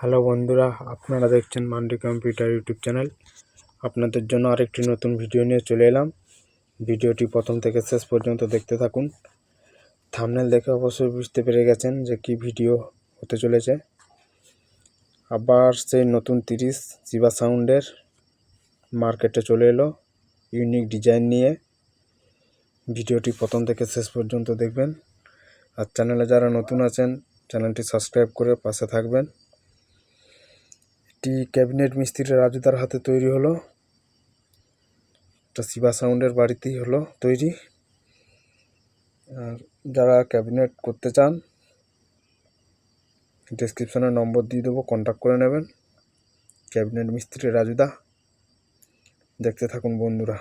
Hello বন্ধুরা, আপনারা দেখছেন মান্ডি কম্পিউটার ইউটিউব চ্যানেল। আপনাদের জন্য আরেকটি নতুন ভিডিও নিয়ে চলে এলাম। ভিডিওটি প্রথম থেকে শেষ পর্যন্ত দেখতে থাকুন। থামনেল দেখে অবশ্যই বুঝতে পেরে গেছেন যে কি ভিডিও হতে চলেছে। আবার সেই নতুন তিরিশ জিবা সাউন্ডের মার্কেটে চলে এলো ইউনিক ডিজাইন নিয়ে। ভিডিওটি প্রথম থেকে শেষ পর্যন্ত দেখবেন। আর চ্যানেলে যারা নতুন আছেন, চ্যানেলটি সাবস্ক্রাইব করে পাশে থাকবেন। একটি ক্যাবিনেট মিস্ত্রি রাজুদার হাতে তৈরি হলো। একটা শিবা সাউন্ডের বাড়িতেই হলো তৈরি। আর যারা ক্যাবিনেট করতে চান ডিসক্রিপশানে নম্বর দিয়ে দেবো কন্ট্যাক্ট করে নেবেন। ক্যাবিনেট মিস্ত্রি রাজুদা। দেখতে থাকুন বন্ধুরা।